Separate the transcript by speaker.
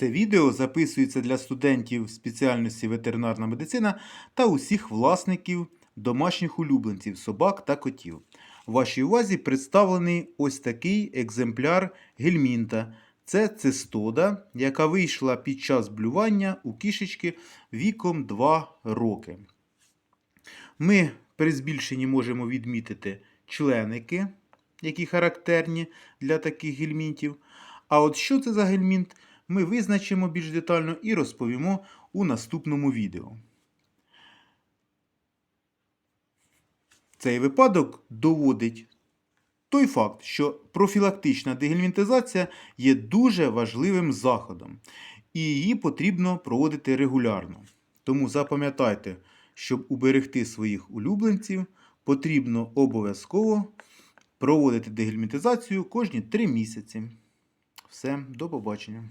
Speaker 1: Це відео записується для студентів спеціальності ветеринарна медицина та усіх власників домашніх улюбленців, собак та котів. Вашій увазі представлений ось такий екземпляр гельмінта. Це цистода, яка вийшла під час блювання у кішечки віком 2 роки. Ми при збільшенні можемо відмітити членики, які характерні для таких гельмінтів. А от що це за гельмінт, ми визначимо більш детально і розповімо у наступному відео. Цей випадок доводить той факт, що профілактична дегельмінтизація є дуже важливим заходом, і її потрібно проводити регулярно. Тому запам'ятайте, щоб уберегти своїх улюбленців, потрібно обов'язково проводити дегельмінтизацію кожні 3 місяці. Все, до побачення.